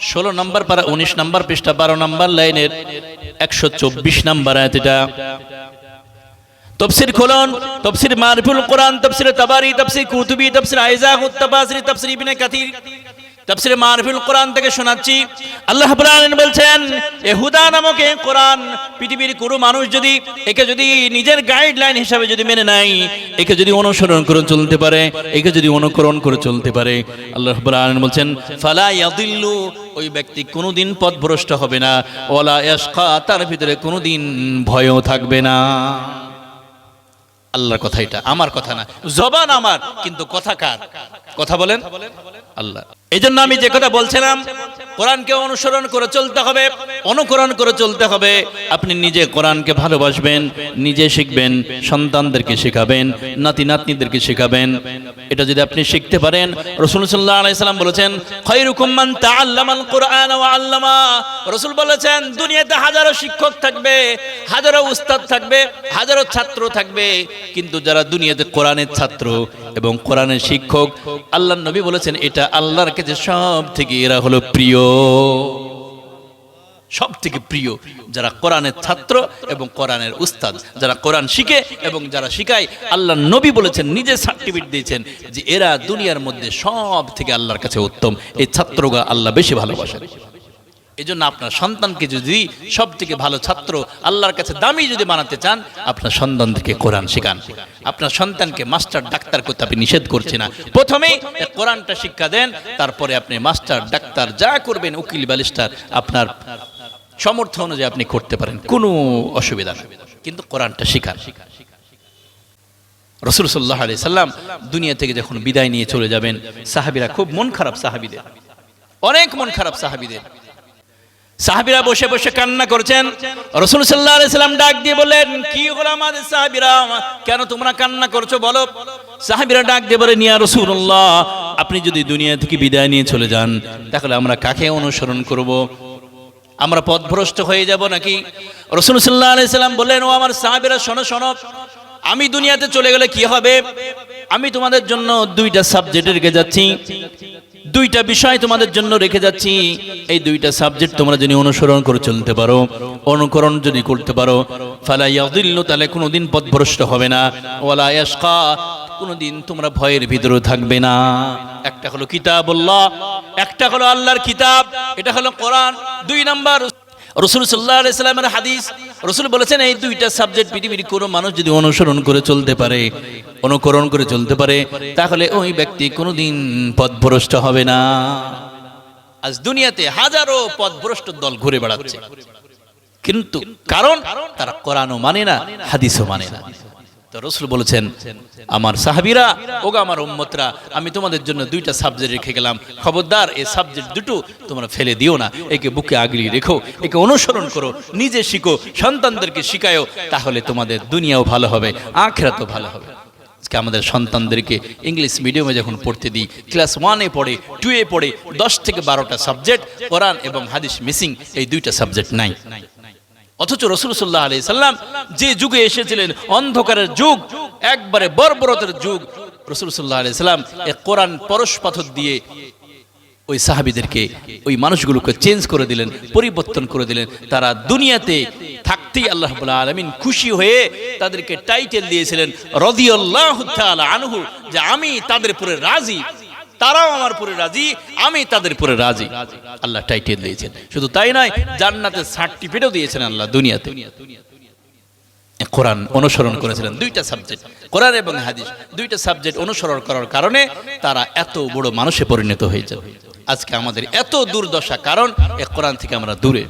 16 নম্বর পারা 19 নম্বর পৃষ্ঠা 12 নম্বর লাইনের 124 নম্বর আয়াত এটা। তফসির খোলন, তফসির মারফুল কোরআন, তফসির তাবারি, তফসির কুতুবি, তফসির আইজা তাবাসরি, তফসির ইবনে কাথির। তফসির মারফুল কোরআন থেকে শোনাচ্ছি। আল্লাহ আলামিন বলছেন, এ হুদা নামক এ কোরআন পৃথিবীর কোনো মানুষ যদি, একে যদি নিজের গাইডলাইন হিসাবে যদি মেনে নেয়, একে যদি অনুসরণ করে চলতে পারে, একে যদি অনুকরণ করে চলতে পারে। আল্লাহ রাব্বুল আলামিন বলছেন, ফালা ইয়াদিল্লু, ওই ব্যক্তি কোনোদিন পথভ্রষ্ট হবে না। ওয়ালা ইয়াশকা, তার ভিতরে কোনোদিন ভয়ও থাকবে না। আল্লাহর কথা এটা, আমার কথা না। জবান আমার, কিন্তু কথা কার? কথা বলেন? আল্লাহ। এই জন্য আমি যে কথা বলছিলাম, কোরআনকে অনুসরণ করে চলতে হবে, অনুকরণ করে চলতে হবে। আপনি নিজে কোরআনকে ভালোবাসবেন, নিজে শিখবেন, সন্তানদেরকে শেখাবেন, নাতি নাতনিদেরকে শেখাবেন। এটা যদি আপনি শিখতে পারেন, রসুল সাল্লাহ আলাইসাল্লাম বলেছেন, খৈরুকুম মান তাআল্লামাল কোরআন ওয়া আল্লামা। রসুল বলেছেন, দুনিয়াতে হাজারো শিক্ষক থাকবে, হাজারো উস্তাদ থাকবে, হাজারো ছাত্র থাকবে। কিন্তু যারা দুনিয়াতে কোরআনের ছাত্র এবং কোরআনের শিক্ষক আল্লাহ নবী বলেছেন, এটা আল্লাহর কাছে সব থেকে এরা হলো প্রিয়। সব থেকে প্রিয় যারা কোরআনের ছাত্র এবং কোরআনের উস্তাদ, যারা কোরআন শিখে এবং যারা শিখায় আল্লাহ নবী বলেছেন, নিজে সার্টিফিকেট দিয়েছেন যে এরা দুনিয়ার মধ্যে সব থেকে আল্লাহর কাছে উত্তম। এই ছাত্রগা আল্লাহ বেশি ভালোবাসেন। এই জন্য আপনার সন্তানকে যদি সব থেকে ভালো ছাত্র আল্লাহর কাছে দামি যদি বানাতে চান, আপনার সন্তানদেরকে কোরআন শেখান। আপনার সন্তানকে মাস্টার, ডাক্তার করতে আপনি নিষেধ করছে না। প্রথমেই কোরআনটা শিক্ষা দেন, তারপরে আপনি মাস্টার, ডাক্তার যা করবেন, উকিল ব্যালিস্টার আপনার সমর্থ অনুযায়ী আপনি করতে পারেন, কোনো অসুবিধা নেই কিন্তু কোরআনটা শিখান। রসুল সাল্লাহ আলি সাল্লাম দুনিয়া থেকে যখন বিদায় নিয়ে চলে যাবেন, সাহাবিরা খুব মন খারাপ সাহাবিদের। অনেক মন খারাপ সাহাবিদের। সাহাবিরা বসে বসে কান্না করছেন। রসুল সাল্লাহ সাল্লাম ডাক দিয়ে বললেন, কি হলো আমাদের সাহাবিরা? কেন তোমরা কান্না করছ বলো? সাহাবিরা ডাক দিয়ে বলে, নিয়া রসুল্লাহ আপনি যদি দুনিয়া থেকে বিদায় নিয়ে চলে যান, তাহলে আমরা কাকে অনুসরণ করব? আমরা পথভ্রষ্ট হয়ে যাব নাকি? রসুল সাল্লাহ সাল্লাম বললেন, ও আমার সাহাবিরা, শোনো শোনো। আমি দুনিয়াতে চলে গেলে কি হবে? আমি তোমাদের জন্য দুইটা সাবজেক্ট রেখে যাচ্ছি। দুইটা বিষয় তোমাদের জন্য রেখে যাচ্ছি। এই দুইটা সাবজেক্ট তোমরা যদি অনুসরণ করে চলতে পারো, অনুকরণ যদি করতে পারো, ফালা ইয়াদিল্লু, তাহলে কোনোদিন পথভ্রষ্ট হবে না। ওয়ালা কোনোদিন তোমরা ভয়ের ভিতরে থাকবে না। একটা হলো কিতাবুল্লাহ, একটা হলো আল্লাহর কিতাব, এটা হলো কোরআন। দুই নাম্বার, রসুল সাল্লাহ হাদিস। রসুল বলেছেন, এই দুইটা সাবজেক্ট পৃথিবীর কোনো মানুষ যদি অনুসরণ করে চলতে পারে অনুকরণ করে চলতে পারে, তাহলে ওই ব্যক্তি কোনোদিন পথভ্রষ্ট হবে না। আজ দুনিয়াতে হাজারো পথভ্রষ্ট দল ঘুরে বেড়াচ্ছে। কিন্তু কারণ তারা কোরআনও মানে না, হাদিসও মানে না। রসুল বলেছেন, আমার সাহাবিরা আমার উম্মতরা, আমি তোমাদের জন্য দুইটা সাবজেক্ট রেখে গেলাম। খবরদার এই সাবজেক্ট দুটো তোমরা ফেলে দিও না। একে বুকে আগলিয়ে রেখো, একে অনুসরণ করো, নিজে শিখো, সন্তানদেরকে শিখায়ও, তাহলে তোমাদের দুনিয়াও ভালো হবে, আখেরাতও ভালো হবে। আজকে আমাদের সন্তানদেরকে ইংলিশ মিডিয়ামে যখন পড়তে দিই ক্লাস ওয়ানে পড়ে টুয়ে পড়ে, দশ থেকে বারোটা সাবজেক্ট কোরআন এবং হাদিস মিসিং এই দুইটা সাবজেক্ট নাই। অথচ রসুল সাল্লাহ আলি সাল্লাম যে যুগে এসেছিলেন, অন্ধকারের যুগ, একবারে বর্বরতের যুগ, রসুল সাল্লাহ আলি সাল্লাম এ কোরআন পরশ দিয়ে ওই সাহাবিদেরকে, ওই মানুষগুলোকে চেঞ্জ করে দিলেন, পরিবর্তন করে দিলেন। তারা দুনিয়াতে থাকতেই আল্লাহ আলমিন খুশি হয়ে তাদেরকে টাইটেল দিয়েছিলেন, রদিয়াল্লাহ আনহু, যে আমি তাদের পরে রাজি, তারাও আমার পরে রাজি, আমি তাদের পরে রাজি। আল্লাহ টাইটেল দিয়েছেন। শুধু তাই নয় জান্নাতের সার্টিফিকেটও দিয়েছেন আল্লাহ দুনিয়াতে। কোরআন অনুসরণ করেছিলেন দুইটা সাবজেক্ট কোরআন এবং হাদিস। দুইটা সাবজেক্ট অনুসরণ করার কারণে তারা এত বড় মানুষে পরিণত হয়ে যাবে। আজকে আমাদের এত দুর্দশা কারণ এ কোরআন থেকে আমরা দূরে।